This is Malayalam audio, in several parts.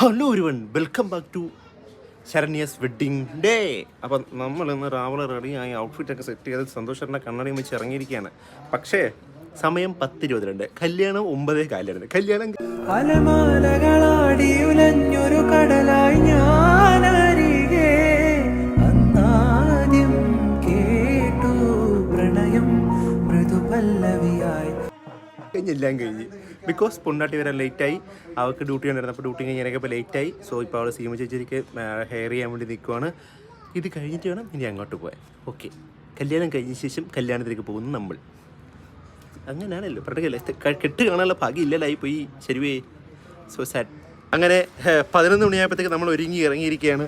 ഹലോ ഒരുവൻ welcome back to Saranya's wedding day അപ്പം നമ്മൾ ഇന്ന് രാവിലെ റെഡിയായി ഔട്ട്ഫിറ്റ് ഒക്കെ സെറ്റ് ചെയ്ത് സന്തോഷറിന്റെ കണ്ണടയും വെച്ച് ഇറങ്ങിയിരിക്കുകയാണ്. പക്ഷേ സമയം പത്ത് ഇരുപത്തിരണ്ട് കല്യാണം ഒമ്പതേ കാലായിരുന്നു കല്യാണം അലമാലകളാടിയുലഞ്ഞൊരു കടലായി ഞാനരികെ. അന്നാദ്യം കേട്ടു പ്രണയം മൃദുപല്ലവിയായി. കഴിഞ്ഞെല്ലാം കഴിഞ്ഞ്. ബിക്കോസ് പൊണ്ണാട്ടി വരാൻ ലേറ്റായി അവൾക്ക് ഡ്യൂട്ടി ഉണ്ടായിരുന്നു അപ്പോൾ ഡ്യൂട്ടി കഴിഞ്ഞ് ഇപ്പോൾ ലേറ്റായി സോ ഇപ്പോൾ അവൾ സീമ ചേച്ചിക്ക് ഹെയർ ചെയ്യാൻ വേണ്ടി നിൽക്കുവാണ് ഇത് കഴിഞ്ഞിട്ട് വേണം ഇനി അങ്ങോട്ട് പോകാൻ ഓക്കെ കല്യാണം കഴിഞ്ഞ ശേഷം കല്യാണത്തിലേക്ക് പോകുന്നു നമ്മൾ. അങ്ങനെയാണല്ലോ. പ്രടകല്ലേ കെട്ട് കാണാനുള്ള ഭാഗ്യം ഇല്ലല്ലായി പോയി. ശരിവേ. സോ സാഡ് അങ്ങനെ പതിനൊന്ന് മണിയായപ്പോഴത്തേക്ക് നമ്മൾ ഒരുങ്ങി ഇറങ്ങിയിരിക്കുകയാണ്.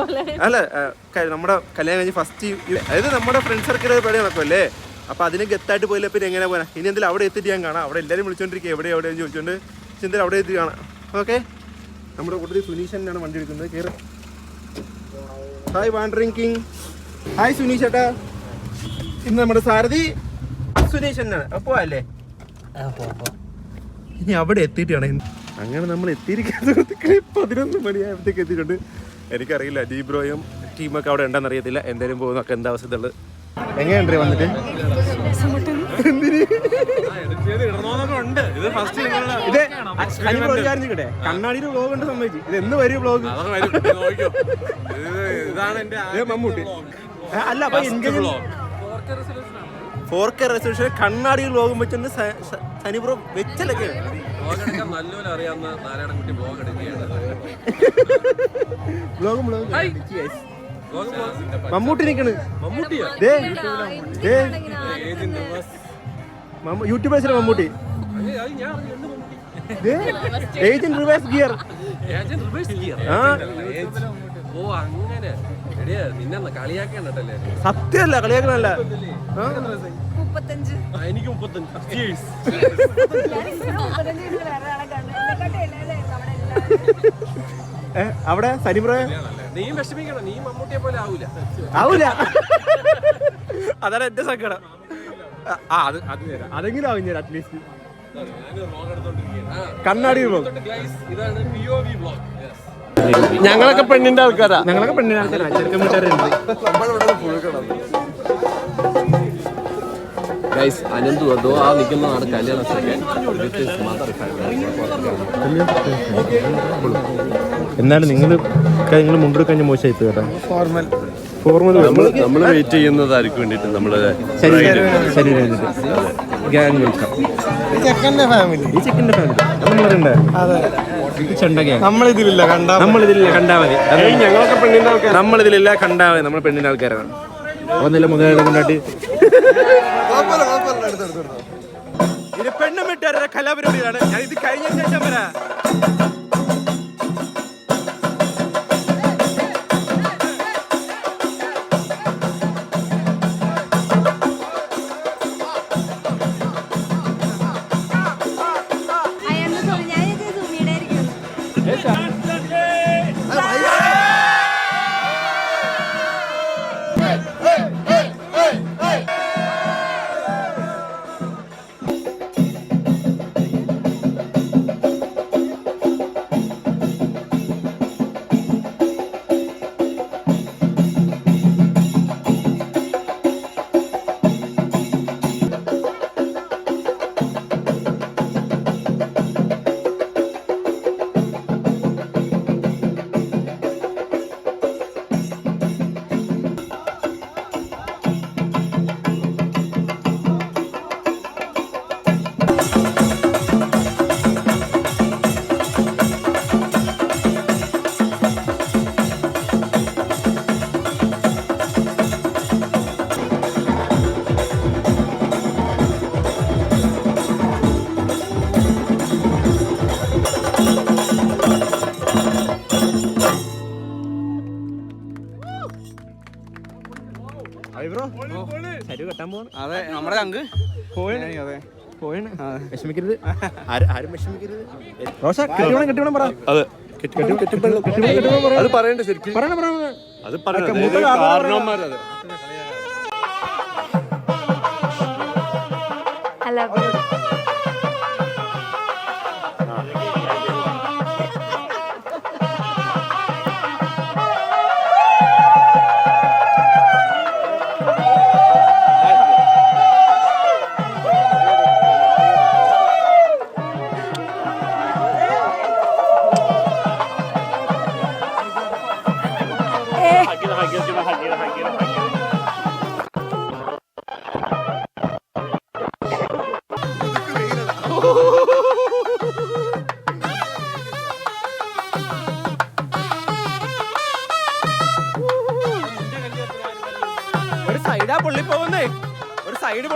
പോലെ. അല്ല നമ്മുടെ കല്യാണം കഴിഞ്ഞ് ഫസ്റ്റ് അതായത് നമ്മുടെ ഫ്രണ്ട് സർക്കിൾ പരിപാടി നടക്കുമല്ലേ അപ്പൊ അതിന് ഗത്തായിട്ട് പോയില്ല. പിന്നെ എങ്ങനെ പോരാ? ഇനി എന്തെങ്കിലും അവിടെ എത്തിയിട്ട് ഞാൻ കാണാം. അവിടെ എല്ലാവരും വിളിച്ചോണ്ടിരിക്കുക. എവിടെ എവിടെ ചോദിച്ചോണ്ട് പക്ഷെ അവിടെ എത്തി കാണാം. ഓക്കെ നമ്മുടെ കൂട്ടത്തിൽ സുനീഷനാണ് വണ്ടി എടുക്കുന്നത്. കയറി hi wandering king hi Suneesh ചേട്ടാ ഇന്ന് നമ്മുടെ സാരഥി സുനീഷനാണ് അപ്പോൾ അല്ലേ ഇനി അവിടെ എത്തിയിട്ടാണ് അങ്ങനെ നമ്മൾ എത്തിയിരിക്കുന്നത് പതിനൊന്ന് മണിയായപ്പോഴത്തേക്ക് എത്തിയിട്ടുണ്ട്. എനിക്കറിയില്ല ഡീബ്രോയും ടീമൊക്കെ അവിടെ ഉണ്ടെന്നറിയത്തില്ല എന്തേലും എന്തായാലും പോകുന്നൊക്കെ എന്താ അവസ്ഥയുള്ളത് എങ്ങനെയുണ്ട് വന്നിട്ട്? ഇത് അനിമൽ ഒരു കാര്യം? കണ്ണാടിയുടെ വ്ലോഗ് ഉണ്ട് സമ്മതിച്ചു. ഇത് എന്ന് വരും വ്ലോഗ് മമ്മൂട്ടി. അല്ല അപ്പൊ ഫോർ കെ റെസൊല്യൂഷൻ. കണ്ണാടിയിൽ വ്ലോഗും വെച്ചിട്ട് സനി ബ്രോ വെച്ചലൊക്കെ. അറിയാവുന്ന ബ്ലോഗ് ബ്ലോഗ് മമ്മൂട്ടി നിക്കണ്. യൂട്യൂബേഴ്സിന് മമ്മൂട്ടി. Agent reverse gear. ആ. ഓ അങ്ങനെ. എടിയാ നിന്നെ കളിയാക്കണ്ടല്ലേ സത്യമല്ല കളിയാക്കണല്ല എനിക്ക് മുപ്പത്തഞ്ച്. അവിടെ സനിപ്രയ നീയും വിഷമിക്കണം നീ മമ്മൂട്ടിയെ പോലെ ആവൂല. ആവൂല. അതാണ് എന്റെ സങ്കടം. ആ അത് അത് തരാം. അതെങ്കിലും ആവും ഞാൻ അറ്റ്ലീസ്റ്റ് കണ്ണാടി ഞങ്ങളൊക്കെ പെണ്ണിന്റെ ആൾക്കാരാ. ഞങ്ങളൊക്കെ പെണ്ണിന്റെ ആൾക്കാരാ. ചെറുക്കൻ വീട്ടുകാരുണ്ട് ഗൈസ് അനന്തു അതോ ആ നിൽക്കുന്നതാണ് കല്യാണ സെക്കൻഡ് എന്നാലും നിങ്ങൾ നിങ്ങൾ മുണ്ടെടുക്കാൻ മോശമായി കേട്ടോ. ഫോർമൽ ഫോർമൽ നമ്മൾ നമ്മൾ വെയിറ്റ് ചെയ്യുന്നതായിരിക്കും വേണ്ടിയിട്ട് നമ്മൾ ഗ്യാങ് വെൽക്കം ചെക്കന്റെ ഫാമിലി ഈ ചെക്കന്റെ ഫാമിലി നമ്മൾ അറിയണ്ടേ അതെ. നമ്മളിതിലില്ല കണ്ടാ നമ്മളിതിലില്ല കണ്ടാ മതി. ഞങ്ങളൊക്കെ പെണ്ണിന്റെ ആൾക്കാർ നമ്മളിതിലില്ല കണ്ടാ മതി. നമ്മൾ പെണ്ണിന്റെ ആൾക്കാരാണ്. ഒന്നില്ല മുതലേ കൊണ്ടാട്ടി. ഇത് പെണ്ണും വീട്ടുകാരുടെ കലാപരിപാടിയാണ് ഞാൻ ഇത് കഴിഞ്ഞ ശേഷം വരാം. വിഷമിക്കരുത്. ആരും വിഷമിക്കരുത്. റോഷ കെട്ടിയോണം കെട്ടിയോണം പറ. അതെ. അത് പറയണ്ട ശരിക്കും. അത് കാരണവന്മാരത്. അല്ല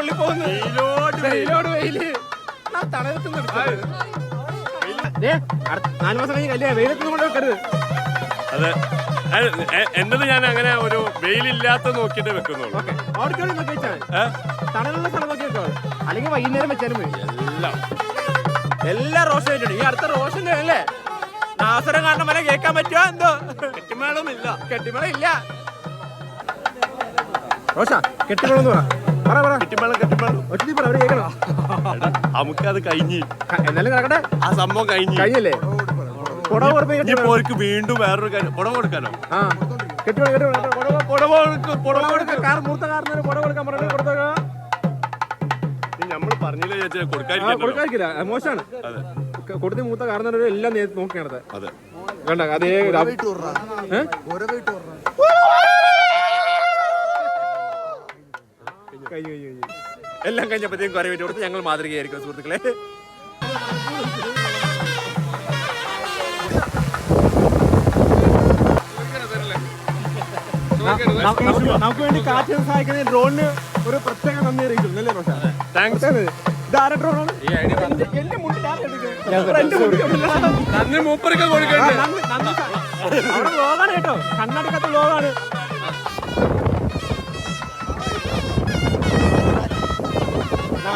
പൊള്ളി പോകുന്നു. വെയിലോട് വെയിൽ. ഞാൻ തണലത്ത് നിർത്തരുത്. ദേ, അടുത്ത നാല് മാസം കഴിഞ്ഞ് കല്യാണം വെയിലത്ത് കൊണ്ട് വെക്കരുത്. അതെ. എ- എ- ഞാൻ അങ്ങനെ ഒരു വെയിലില്ലാത്ത നോക്കിയിട്ട് വെക്കുന്നുള്ളൂ. ഓക്കെ ഓഡിറ്റോറിയം നോക്കി വെച്ചാൽ തണലുള്ള സ്ഥലം നോക്കി വെച്ചോ അല്ലെങ്കിൽ വൈകുന്നേരം വെച്ചാലും മതി. എല്ലാം. എല്ലാ റോഷൻ ആയിട്ടുണ്ട്. ഈ അടുത്ത റോഷന്റെ അല്ലേ? നാസരം കാരണം മല കേൾക്കാൻ പറ്റുമോ എന്തോ? കെട്ടിമേളമില്ല കെട്ടിമല ഇല്ല. റോഷ കെട്ടിമളം പറ. പറ പറ. കെട്ടിമേളം കെട്ടിമേളം ഒറ്റ പറ അവർ കേൾക്കണം. നമുക്കത് കഴിഞ്ഞ്. എന്നാലും നടക്കട്ടെ. ആ സംഭവം കഴിഞ്ഞ്. കഴിഞ്ഞല്ലേ? പുടവ കൊടുത്ത് ഇനി കെട്ടിമല. പോർക്ക് വീണ്ടും വേറൊരു കാര്യം. പുടവ കൊടുക്കാനോ? ആ. കെട്ടിമല കെട്ടിമല പുടവ പുടവ കൊടുക്ക് പുടവ കൊടുക്ക. കാർ മൂർത്ത കാറിന് പുടവ കൊടുക്കാൻ പറഞ്ഞു കൊടുത്തേക്കാം നമ്മൾ പറഞ്ഞില്ല ചേച്ചാ ആ, കൊടുക്കാതിരിക്കണ്ടല്ലോ കൊടുക്കാതിരിക്കില്ല അത് മോശമാണ്. അതെ. കൊടുത്ത് മൂത്ത കാരണവരെ എല്ലാം നേരിട്ട് നോക്കിയാണത്. അതെ. കണ്ട അതേ ഒരു- ഏ? എല്ലാം കഴിഞ്ഞപ്പോഴത്തേക്കും കുറെ വീട്ട് കൊടുത്ത് ഞങ്ങൾ മാതൃകയായിരിക്കും സുഹൃത്തുക്കളെ. നമുക്ക് വേണ്ടി കാറ്റ് സഹായിക്കുന്ന ഡ്രോണിന് ഒരു പ്രത്യേക നന്ദി അറിയിക്കുന്നു അല്ലേ താങ്ക്സ് ഇതാരെ ഡ്രോണാണ്. നന്ദി മൂപ്പർക്ക് കൊടുക്കണ്ടേ. അവിടെ ലോകാണ് കേട്ടോ. കണ്ണടക്കത്തെ ലോകാണ്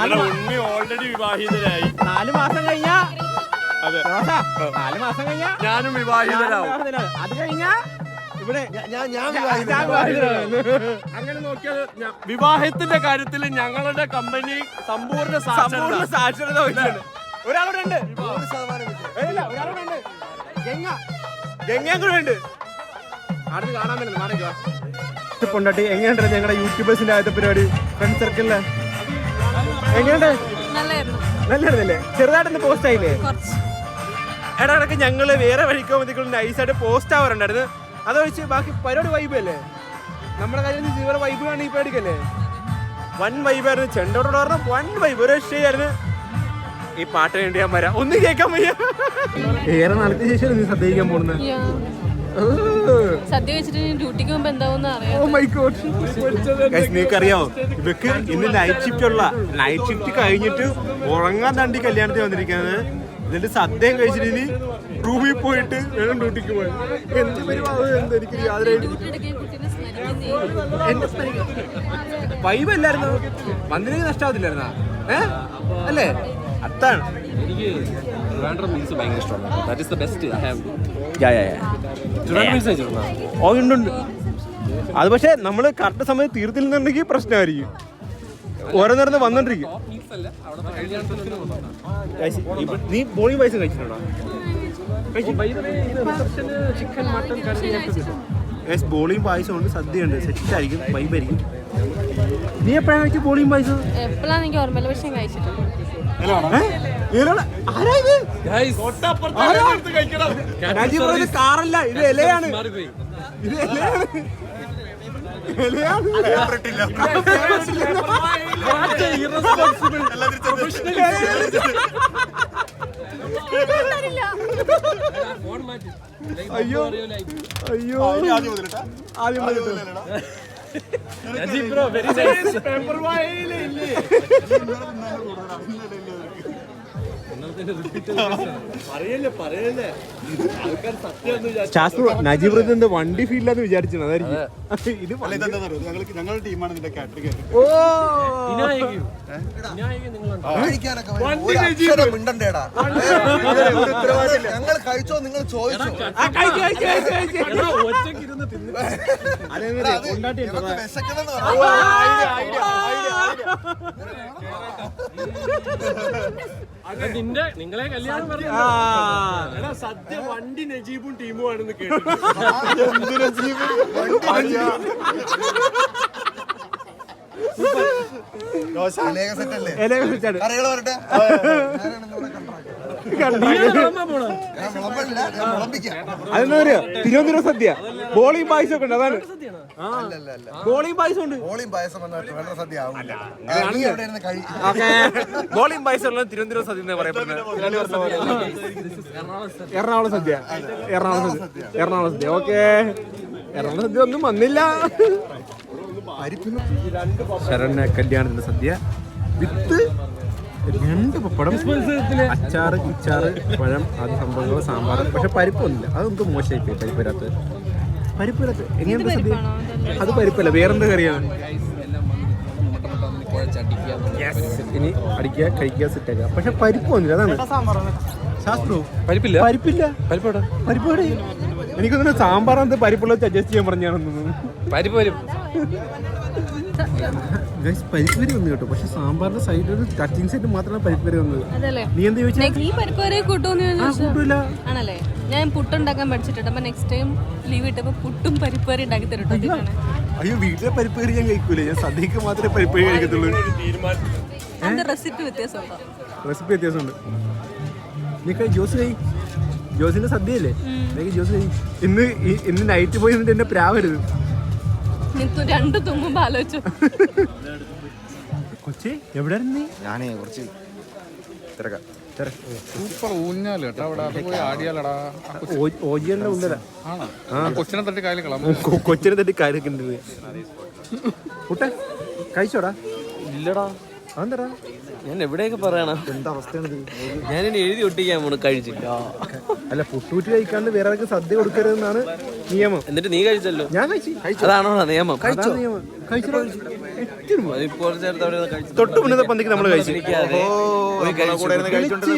നമ്മുടെ ഉണ്ണി ഓൾറെഡി വിവാഹിതരായി നാല് മാസം കഴിഞ്ഞാ? അതെ. റോസ, നാല് മാസം കഴിഞ്ഞാ? ഞാനും വിവാഹിതരാവും അത് കഴിഞ്ഞാ? ഇവിടെ ഞാൻ ഞാൻ ഞാൻ വിവാഹിതനാണ്. അങ്ങനെ നോക്കിയാൽ ഞ- വിവാഹത്തിന്റെ കാര്യത്തിൽ ഞങ്ങളുടെ കമ്പനി സമ്പൂർണ സമ്പൂർണ സാക്ഷരത സാക്ഷരത വഹിച്ചിട്ടുണ്ട്. ഒരാളൂടെ ഉണ്ട്. ഇല്ല, ഒരാളൂടെ ഉണ്ട്. ഗംഗ. ഗംഗയും കൂടെ ഉണ്ട്. അടുത്ത് കാണാൻ പറ്റില്ല മാറിക്കോ. കൊണ്ടാട്ടി എങ്ങനെയുണ്ട് ഞങ്ങളുടെ യൂട്യൂബേഴ്സിന്റെ ആദ്യത്തെ പരിപാടി? ഫ്രണ്ട് സർക്കിളിൽ എങ്ങനെയുണ്ട്? നല്ലായിരുന്നു. ചെറുതായിട്ട് ചെറുതായിട്ടൊന്ന് പോസ്റ്റ് ആയില്ലേ? ഇടയ്ക്ക് ഞങ്ങൾ വേറെ വഴിക്കോ മതിക്കുള്ള നൈസായിട്ട് പോസ്റ്റ് ആവാറുണ്ടായിരുന്നു. അത് വെച്ച് ബാക്കി പരിപാടി വൈബ് അല്ലേ? നമ്മുടെ കാര്യം ജീവിത വൈബ് ആണ് ഈ പേടിക്കല്ലേ വൺ വൈബായിരുന്നു ചെണ്ടോട് പറഞ്ഞ വൺ വൈബ് ഒരു രക്ഷയായിരുന്നു ഈ പാട്ട് വേണ്ടി ഞാൻ വരാം. ഒന്നും കേൾക്കാൻ വയ്യ. ഏറെ നാളത്തെ ശേഷം നീ ശ്രദ്ധിക്കാൻ പോകുന്നത് സദ്യ വെച്ചിട്ട് ഡ്യൂട്ടിക്ക് പോകുമ്പോ എന്താവും അറിയാം. ഓ മൈ ഗോഡ് നിങ്ങൾക്ക് അറിയാമോ ഇവക്ക് ഇന്ന് നൈറ്റ് ഷിഫ്റ്റ് ഉള്ള നൈറ്റ് ഷിഫ്റ്റ് കഴിഞ്ഞിട്ട് ഉറങ്ങാൻ തണ്ടി കല്യാണത്തിന് വന്നിരിക്കുന്നത്. എന്നിട്ട് സദ്യയും കഴിച്ചിട്ട് ഇനി റൂമിൽ പോയിട്ട് വേണം ഡ്യൂട്ടിക്ക് എന്ത് പരിപാടി? എനിക്ക് യാതൊരു എന്റെ വൈബ് അല്ലായിരുന്നു? വന്നില്ലെങ്കിൽ നഷ്ടാവത്തില്ലായിരുന്നാ? ഏ? അല്ലേ? അത്താണ്. എനിക്ക് ട്രിവാൻഡ്രം മീൽസ് ഭയങ്കര ഇഷ്ടമാണ്. That is the best I have Trivandrum meals കഴിച്ചിട്ടുണ്ടോ ഓ ഉണ്ട് ഉണ്ട്. അത് പക്ഷേ നമ്മൾ കറക്റ്റ് സമയത്ത് തീർത്തില്ലെന്നുണ്ടെങ്കിൽ പ്രശ്നമായിരിക്കും. ഓരോന്നേരം വന്നോണ്ടിരിക്കും. നീ ബോളിംഗ് പൈസ കഴിച്ചിട്ടുണ്ടോ? ചിക്കൻ മട്ടൺ ബോളിയും പായസം ഉണ്ട്. സദ്യ ഉണ്ട് സെറ്റ് ആയിരിക്കും. വൈബായിരിക്കും നീ എപ്പോഴാണ് കഴിച്ച ബോളിയും പായസം? എപ്പോഴാണ് എനിക്ക് ഓർമ്മയില്ല പക്ഷേ കഴിച്ചിട്ടുണ്ട്. കാറല്ല. ഇത് ഇലയാണ്. ഇത് ഇലയാണ്. അയ്യോ. അയ്യോ. ആദ്യം മുതലിട്ടോ. ശാസ്ത്ര നജീബ് ബ്രദറിന്റെ വണ്ടി ഫീൽഡിലാന്ന് വിചാരിച്ചത് അതായിരിക്കും. ഇത് ഞങ്ങളുടെ ടീമാണ് ഇതിന്റെ കാറ്ററിംഗ് ഓ! മിണ്ടണ്ടേടാ. ഞങ്ങൾ കഴിച്ചോ നിങ്ങൾ ചോദിച്ചോ? ഉണ്ടോ? ഇവർക്ക് വിശക്കണെന്ന് പറഞ്ഞു നിന്റെ നിങ്ങളെ കല്യാണം പറഞ്ഞു സദ്യ വണ്ടി നജീബും ടീമും ആണെന്ന് കേട്ടു. സെറ്റ് അല്ലേ. കറികൾ വരട്ടെ? അതെന്താ പറയാ? തിരുവനന്തപുരം സദ്യ. ബോളിയും പായസം ഒക്കെ ഉണ്ട് അതാണ്. ബോളിയും പായസം ഉണ്ട്. പായസം സദ്യ ബോളിയും പായസം തിരുവനന്തപുരം സദ്യ എന്ന് പറയപ്പെടുന്നത്. എറണാകുളം സദ്യ. എറണാകുളം സദ്യ. എറണാകുളം സദ്യ. ഓക്കെ. എറണാകുളം സദ്യ ഒന്നും വന്നില്ല. ശരണ്യ കല്യാണത്തിന്റെ സദ്യ. വിത്ത് രണ്ട് പപ്പടം അച്ചാറ് ഇച്ചാറ് പഴം അത് സംഭവങ്ങൾ സാമ്പാർ പക്ഷെ പരിപ്പൊന്നുമില്ല. അതെന്ത് മോശമായി പോയി പരിപ്പ് വരാത്തത് പരിപ്പ് വരാത്തത് എങ്ങനെയുണ്ട് സദ്യ അത് പരിപ്പല്ല വേറെന്താ കറിയാണ് ഇനി അടിക്കുക കഴിക്കുക സെറ്റാക്കുക പക്ഷെ പരിപ്പൊന്നുമില്ല അതാണ്. ശാസ്ത്രോ പരിപ്പില്ല? പരിപ്പില്ല. പരിപ്പോടെ? പരിപ്പോടെ. എനിക്കൊന്നും സാമ്പാർ എന്താ പരിപ്പുള്ളത് അഡ്ജസ്റ്റ് ചെയ്യാൻ പറഞ്ഞാണെന്ന് പരിപ്പ് വരും. പരിപ്പ് വരെ വന്നു കേട്ടോ. പക്ഷെ സാമ്പാറിന്റെ സൈഡിൽ ഒരു ടച്ചിങ് സെറ്റ് മാത്രമാണ് പരിപ്പ് വരെ വന്നത് നീ എന്ത് ചോദിച്ചാൽ നീ പരിപ്പേരെ കൂട്ടുമെന്ന് ആ ആണല്ലേ? ഞാൻ പുട്ടുണ്ടാക്കാൻ പഠിച്ചിട്ടുണ്ട്. അപ്പൊ നെക്സ്റ്റ് ടൈം ലീവ് കിട്ടുമ്പോ പുട്ടും പരിപ്പേറി ഉണ്ടാക്കി തരട്ടോ. അയ്യോ. വീട്ടിലെ പരിപ്പ് കറി ഞാൻ കഴിക്കൂല. ഞാൻ സദ്യക്ക് മാത്രമേ പരിപ്പ് കറി കഴിക്കത്തുള്ളൂ റെസിപ്പി വ്യത്യാസം റെസിപ്പി വ്യത്യാസമുണ്ട്? നീ കഴി ജോസ് കഴി. ജോസിന്റെ സദ്യയല്ലേ? അല്ലേ ജോസ് കഴി. ഇന്ന് ഇന്ന് നൈറ്റ് പോയി എന്നിട്ട് എന്നെ പ്രാവരുത് രണ്ട് തുമ്മുമ്പോ ആലോചിച്ചു. കൊച്ചി എവിടെ നീ? ഞാനേ കുറച്ച് തിരക്കാം. സൂപ്പർ ഊഞ്ഞാൽ കേട്ടോ അവിടെ. അത് പോയി ആടിയാലടാ ഓജിയന്റെ ഉണ്ടല്ല കൊച്ചിനെ തട്ടി കായൽ കളാം കൊച്ചിനെ തട്ടി കാര്യമൊക്കെ ഉണ്ട് കൂട്ടെ കഴിച്ചോടാ. ഇല്ലടാ. അതെന്താടാ? ഞാൻ എവിടെയൊക്കെ പറയണം? എന്താ അവസ്ഥയാണ് ഞാനിനി എഴുതി ഒട്ടിക്കാൻ പോണു കഴിച്ചില്ല അല്ല പുട്ടൂറ്റ് കഴിക്കാണ്ട് വേറെ ആർക്കും സദ്യ കൊടുക്കരുതെന്നാണ് നിയമം. എന്നിട്ട് നീ കഴിച്ചല്ലോ? ഞാൻ കഴിച്ചു. അതാണോ നിയമം. നിയമം തൊട്ട് മുന്നത്തെ പന്തിക്ക് നമ്മൾ കഴിച്ചു. കൂടെ ഇരുന്ന് കഴിച്ചോണ്ടിരുന്ന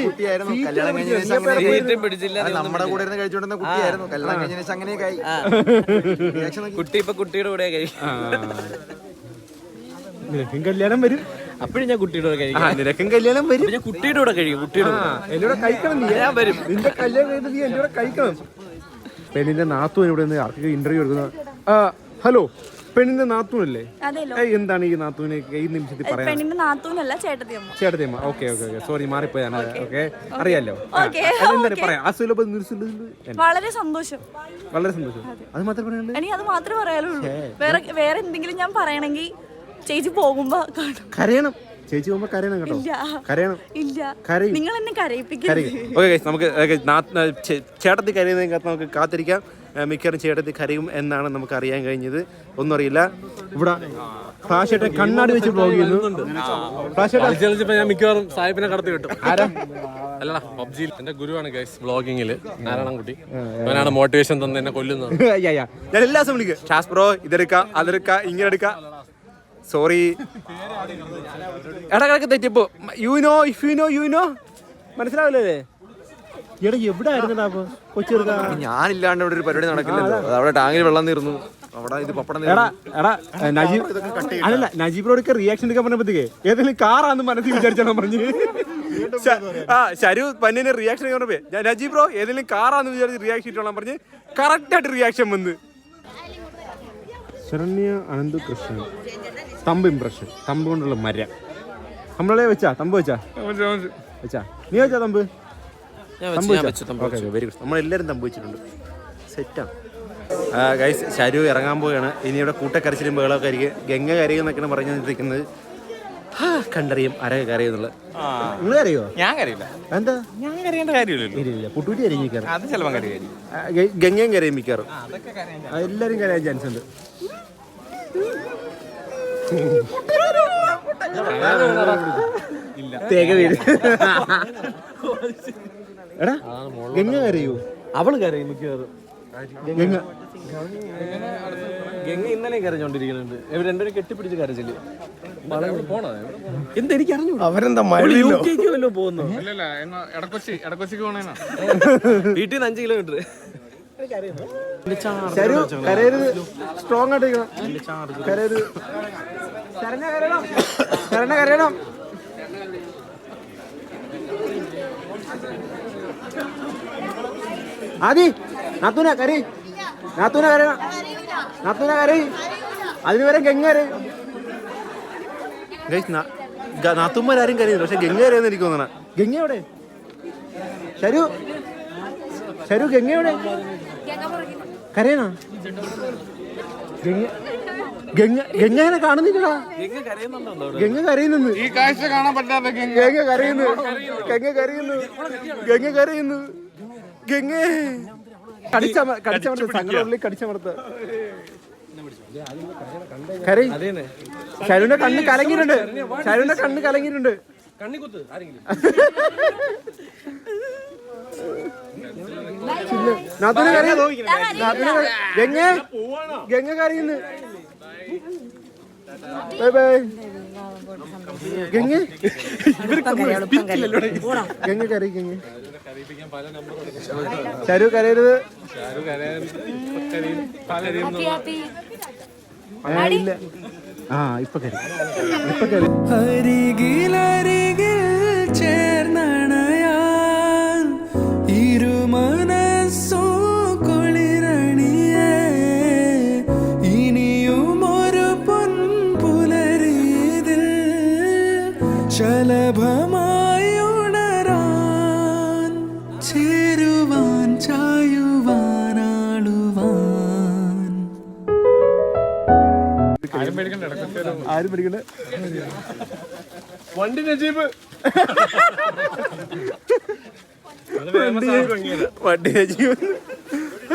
കുട്ടിയായിരുന്നു. കല്യാണം കഴിഞ്ഞ അങ്ങനെ. കുട്ടി ഇപ്പൊ കുട്ടിയുടെ കൂടെ കഴിക്കും കല്യാണം വരും. അപ്പോഴും ഞാൻ കുട്ടിയുടെ കൂടെ കഴിക്കും. നിനക്കും കല്യാണം വരും. ഞാൻ കുട്ടിയുടെ കൂടെ കഴിക്കും കുട്ടിയുടെ ആ കൂടെ എന്നോട് കഴിക്കണം നീ. ഞാൻ വരും. നിന്റെ കല്യാണം കഴിഞ്ഞിട്ട് നീ എന്നോട് കഴിക്കണം. പെണ്ണിന്റെ നാത്തൂൻ ഇവിടെ നിന്ന് ആർക്ക് ഇന്റർവ്യൂ എടുക്കുന്ന? ഹലോ പെണ്ണിന്റെ നാത്തൂനല്ലേ? അതെല്ലോ ഏയ്, എന്താണ് ഈ നാത്തൂനെ ഈ നിമിഷത്തിൽ പറയാൻ? പെണ്ണിന്റെ നാത്തൂനല്ല ചേട്ടത്തിയമ്മ. ചേട്ടത്തിയമ്മ. Okay okay okay. സോറി മാറിപ്പോയാണ്. ഓക്കെ. അറിയാലോ? പറയാം? വളരെ സന്തോഷം. വളരെ സന്തോഷം. അത്. മാത്രമേ പറയാനുള്ളൂ എനിക്ക് അത് മാത്രമേ പറയാനുള്ളൂ. വേറെ വേറെ എന്തെങ്കിലും ഞാൻ പറയണമെങ്കിൽ ചേച്ചി പോകുമ്പോ കാണും. കരയണം. ചേച്ചി പോകുമ്പോ കരയണം കേട്ടോ. ഇല്ല. കരയണം. ഇല്ല. കരയും. നിങ്ങൾ എന്നെ കരയിപ്പിക്കും ഓക്കെ നമുക്ക് ചേട്ടത്തി കരയുന്നതിനകത്ത് നമുക്ക് കാത്തിരിക്കാം. മിക്കവാറും ചേട്ടത്തി കരയും എന്നാണ് നമുക്ക് അറിയാൻ കഴിഞ്ഞത്. ഒന്നും അറിയില്ല. ഇവിടെ ഫ്ലാഷേട്ടൻ കണ്ണാടി വെച്ച് ബ്ലോഗ് ചെയ്യുന്നു. ഞാൻ മിക്കവാറും സാഹിബിനെ കടത്തി കിട്ടും അല്ല പബ്ജി എന്റെ ഗുരുവാണ് ഗൈസ് ബ്ലോഗിങ്ങിൽ നാരായണൻകുട്ടി. അവനാണ് മോട്ടിവേഷൻ തന്നെ എന്നെ കൊല്ലുന്നത്. ഞാൻ എല്ലാ ദിവസം വിളിക്കും. ഷാസ് ബ്രോ ഇതെടുക്ക അതെടുക്ക ഇങ്ങനെ എടുക്ക സോറി എടാ കിടക്ക് തെറ്റിപ്പോ. You know if you know you know മനസ്സിലാവില്ലേ എടാ എവിടെ ആയിരുന്നടാ ഞാനില്ലാണ്ട് ഇവിടെ ഒരു പരിപാടി നടക്കില്ലല്ലോ. അവിടെ ടാങ്കിൽ വെള്ളം തീർന്നു. അവിടെ ഇത് പപ്പടം എടാ എടാ നജീബ് അല്ലല്ല നജീബിനോടൊക്കെ റിയാക്ഷൻ എടുക്കാൻ പറഞ്ഞപ്പോഴത്തേക്ക് ഏതെങ്കിലും കാറാന്ന് മനസ്സിൽ വിചാരിച്ചാണ് പറഞ്ഞു? ആ ശരു പന്നിനെ റിയാക്ഷൻ പറഞ്ഞപ്പോ ഞാൻ നജീബ് ബ്രോ ഏതെങ്കിലും കാറാന്ന് വിചാരിച്ച് റിയാക്ഷൻ ഇട്ടോളാൻ പറഞ്ഞ് കറക്റ്റ് ആയിട്ട് റിയാക്ഷൻ വന്ന്. Saranya Ananthu Krishnan. Thumb impression thumb കൊണ്ടുള്ള മരം. നമ്മളെ വെച്ചാ? തമ്പ് വെച്ചാ? വെച്ചാ നീ വെച്ചാ തമ്പ്? ഞാൻ തമ്പ് ഞാൻ വെച്ചാ? വെച്ചു ഓക്കെ വെരി ഗുഡ് നമ്മളെല്ലാവരും തമ്പ് വെച്ചിട്ടുണ്ട്. സെറ്റാണ് ഗൈസ് ശരു ഇറങ്ങാൻ പോവുകയാണ്. ഇനി ഇവിടെ കൂട്ടക്കരച്ചിലും ബഹളമൊക്കെ ആയിരിക്കും. ഗംഗ കരയും എന്നൊക്കെയാണ് പറഞ്ഞു നിൽക്കുന്നത് കണ്ടറിയും അരക കരയെന്നുള്ളത് നിങ്ങൾ കരയോ? ഞാൻ കരയില്ല. എന്താ? ഞാൻ കരയേണ്ട കാര്യമില്ലല്ലോ. ഇല്ല പുട്ടൂറ്റി കരയും മിക്കാറും അത് ചിലവൻ കരയായിരിക്കും ഗംഗയും കരയും മിക്കാറും എല്ലാവരും എല്ലാരും കരയാൻ ചാൻസ് ഉണ്ട്. തേക വീട്. എടാ ഗംഗ കരയോ? അവൾ കരയും മിക്കവാറും. ഗംഗ. ഗംഗ ഇന്നലെ കരഞ്ഞോണ്ടിരിക്കുന്നുണ്ട്. ഇവർ രണ്ടുപേരും കെട്ടിപ്പിടിച്ച് കരച്ചില്ല പോണോ? എന്താ എനിക്ക് അറിഞ്ഞു അവരെന്താ യു കെക്ക് വല്ലോ പോകുന്നു? ഇല്ലല്ല ഇടക്കൊച്ചി ഇടക്കൊച്ചിക്ക് പോണേനാ വീട്ടിൽ നിന്ന് അഞ്ച് കിലോമീറ്റർ. ശരു സ്ട്രോങ് ആയിട്ട് ഇരിക്കണം. കരയരുത് ശരണ കരയണം. ശരണ കരയണം ആദി നാത്തൂന കരി നാത്തൂന കരയണം. നാത്തൂന കരി അതിന് വരെ ഗംഗ കരയും. നാത്തുമാരും കരയുന്നു പക്ഷെ ഗംഗ കരയെന്ന് എനിക്ക് തോന്നണ. ഗംഗ എവിടെ? ശരു. ശരു ഗംഗ എവിടെ? കരയണോ? ഗംഗ ഗംഗ ഗംഗനെ കാണുന്നില്ലടാ. ഗംഗ കരയുന്നു ഈ കാഴ്ച കാണാൻ പറ്റാത്ത ഗംഗ. കരയുന്നു. ഗംഗ കരയുന്നു. ഗംഗ കരയുന്നു. ഗംഗ. കടിച്ചമ കടിച്ചമർത്ത. സങ്കടമുള്ളിൽ കടിച്ചമർത്ത. കരയും. ശരുവിന്റെ കണ്ണ് കലങ്ങിയിട്ടുണ്ട്. ശരുവിന്റെ കണ്ണ് കലങ്ങിയിട്ടുണ്ട്. കണ്ണിക്കുത്ത് ആരെങ്കിലും. നാത്തൂന് കരയാ നാത്തൂന് ഗംഗ ഗംഗ കരയുന്നു. Bye bye. ഗംഗ? ഗംഗ കറി ഗംഗ. ശരു കരയരുത്. ഇല്ല. ആ ഇപ്പൊ കരി ഇപ്പൊ കരി അരികിലരികിൽ ചേർന്നണയാൻ ഇരുമനസ്സോ കുളിരണിയേ ഇനിയും ഒരു പൊൻപുലരീതിൽ ശലഭമായി ഉണരാൻ ചേരുവാൻ ചായുവാനാളുവാൻ ആരും പിടിക്കണ്ട. വണ്ടി നജീബ്. വണ്ടി ജീവൻ.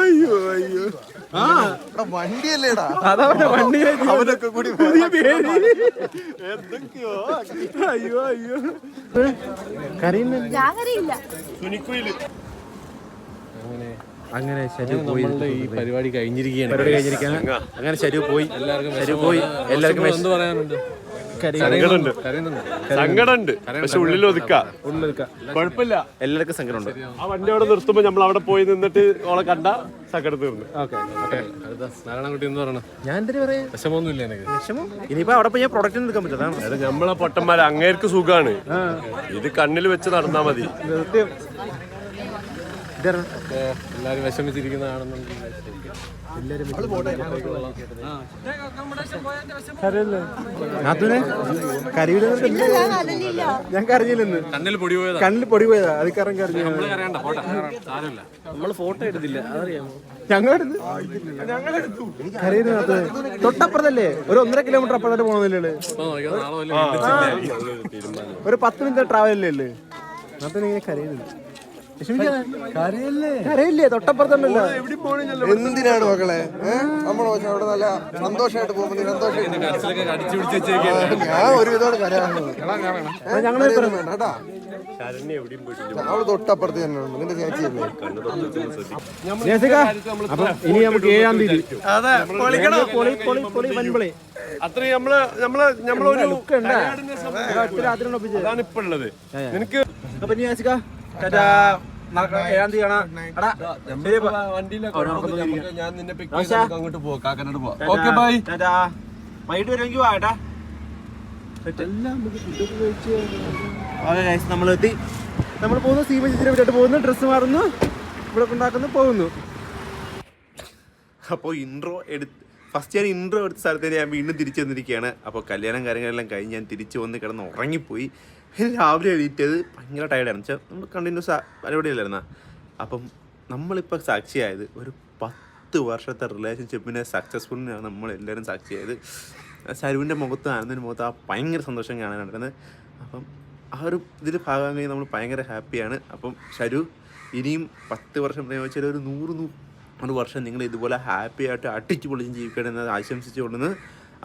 അയ്യോ അയ്യോ. വണ്ടിയല്ലേടാ. അതാ പറഞ്ഞെ, വണ്ടി അവനൊക്കെ കൂടി പുതിയ പേര്. എന്തൊക്കെയോ. അയ്യോ അയ്യോ. കരയുന്നു ഞാൻ കരയില്ല അങ്ങനെ ശരി പോയി. ഈ പരിപാടി കഴിഞ്ഞിരിക്കുകയാണ്. പരിപാടി കഴിഞ്ഞിരിക്കാണ് അങ്ങനെ ശരി പോയി. എല്ലാവർക്കും ശരി പോയി. എല്ലാവർക്കും എന്ത് പറയാനുണ്ട്? കരയുന്നുണ്ട്. സങ്കടമുണ്ട്. പക്ഷെ ഉള്ളിൽ ഒതുക്ക കുഴപ്പമില്ല. എല്ലാവർക്കും സങ്കടമുണ്ട്. ആ വണ്ടി അവിടെ നിർത്തുമ്പോ നമ്മൾ അവിടെ പോയി നിന്നിട്ട് ഓളെ കണ്ട സങ്കടം തീർന്നു. ഓക്കെ അടുത്ത നാരായണൻകുട്ടി എന്ന് പറയണം. ഞാൻ എന്തിനു പറയാ? വിഷമമൊന്നുമില്ല എനിക്ക്. വിഷമം? ഇനിയിപ്പോ അവിടെ പോയി ഞാൻ പ്രൊഡക്റ്റ് എടുക്കാൻ നമ്മളെ പൊട്ടന്മാര് അങ്ങേർക്ക് സുഖാണ്. ഇത് കണ്ണിൽ വെച്ച് നടന്നാ മതി. എല്ലാരും വിഷമിച്ചിരിക്കുന്നതാണെന്നുണ്ടെങ്കിൽ നാത്തൂനെ? ഞാൻ കരഞ്ഞില്ലെന്ന്. കണ്ണിൽ പൊടി പോയതാ. കണ്ണിൽ പൊടി പോയതാ. അത് കറങ്ങി കരഞ്ഞു. നമ്മൾ നമ്മൾ ഫോട്ടോ എടുത്തില്ല. അതറിയാമോ? ഞങ്ങളെടുത്ത് ഞങ്ങളെടുത്തു കരയുന്നു നാത്തൂനെ. തൊട്ടപ്പുറത്തല്ലേ? ഒരു ഒന്നര കിലോമീറ്റർ അപ്പുറത്തോട്ട് വല്ല ഒരു പത്ത് മിനിറ്റ് ട്രാവൽ അല്ലേ അല്ലേ നാത്തൂനെ ഇങ്ങനെ കരയുന്നില്ല കരയില്ലേ? തൊട്ടപ്പുറത്തുണ്ടല്ലോ. എന്തിനാണ് മക്കളെ? പക്ഷെ അവിടെ നല്ല സന്തോഷമായിട്ട് പോകുമ്പോൾ സന്തോഷം. ഞാൻ ഒരുവിധോട് കേട്ടാ? അവൾ തൊട്ടപ്പുറത്ത് തന്നെ ഉണ്ട് നിന്റെ ചേച്ചി ഇനി നമുക്ക് ഏഴാം തീയതി. പൊളി പൊളി പൊളി വൻപൊളി അത്രയും നമ്മൾ നമ്മൾ നമ്മളൊരു ഒപ്പിച്ചത്. അതാണ് ഇപ്പൊ ഉള്ളത് നിനക്ക് അപ്പൊ ഇനി നടക്കാം. ഏഴാം. ഞാൻ നിന്നെ പിക്ക് ചെയ്ത് അങ്ങോട്ട് പോവാം കാക്കനോട് പോവാം ഓക്കെ ബൈ ടാറ്റാ വൈകിട്ട് വരുമെങ്കിൽ വാ ഏട്ടാ ഓക്കെ ഗൈസ് നമ്മൾ പോകുന്നു സീമ ചേച്ചിനെ വിട്ടിട്ട് പോകുന്നു ഡ്രസ്സ് മാറുന്നു ഇവിടെ ഉണ്ടാക്കുന്നു പോകുന്നു. അപ്പോൾ ഇൻട്രോ എടുത്ത് ഫസ്റ്റ് ഞാൻ ഇൻട്രോ എടുത്ത സ്ഥലത്ത് ഞാൻ വീണ്ടും തിരിച്ചു വന്നിരിക്കുകയാണ്. അപ്പോൾ കല്യാണം കാര്യങ്ങളെല്ലാം കഴിഞ്ഞ് ഞാൻ തിരിച്ചു വന്ന് കിടന്ന് ഉറങ്ങിപ്പോയി. രാവിലെ എണീറ്റത് ഭയങ്കര ടയർഡായിരുന്നു വെച്ചാൽ നമ്മൾ കണ്ടിന്യൂസ് പരിപാടിയല്ലായിരുന്ന? അപ്പം നമ്മളിപ്പോൾ സാക്ഷിയായത് ഒരു പത്ത് വർഷത്തെ റിലേഷൻഷിപ്പിനെ സക്സസ്ഫുള്ളിനാണ് നമ്മളെല്ലാവരും സാക്ഷിയായത് സരുവിന്റെ മുഖത്ത് ആനന്ദിന്റെ മുഖത്ത് ആ ഭയങ്കര സന്തോഷം കാണാനുണ്ടായിരുന്നത് അപ്പം ആ ഒരു ഇതിൽ ഭാഗമായി നമ്മൾ ഭയങ്കര ഹാപ്പിയാണ് അപ്പം ശരു ഇനിയും പത്ത് വർഷം പ്രയോഗിച്ചാൽ ഒരു നൂറ് നൂറ് വർഷം നിങ്ങൾ ഇതുപോലെ ഹാപ്പി ആയിട്ട് അടിച്ചു പൊളിച്ചും ജീവിക്കണമെന്ന് ആശംസിച്ചുകൊണ്ടെന്ന്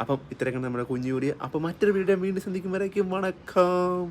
അപ്പം ഇത്രയൊക്കെ നമ്മുടെ കുഞ്ഞു കൂടി അപ്പം മറ്റൊരു വീഡിയോ വീണ്ടും ചിന്തിക്കുമ്പോഴേക്കും വണക്കം.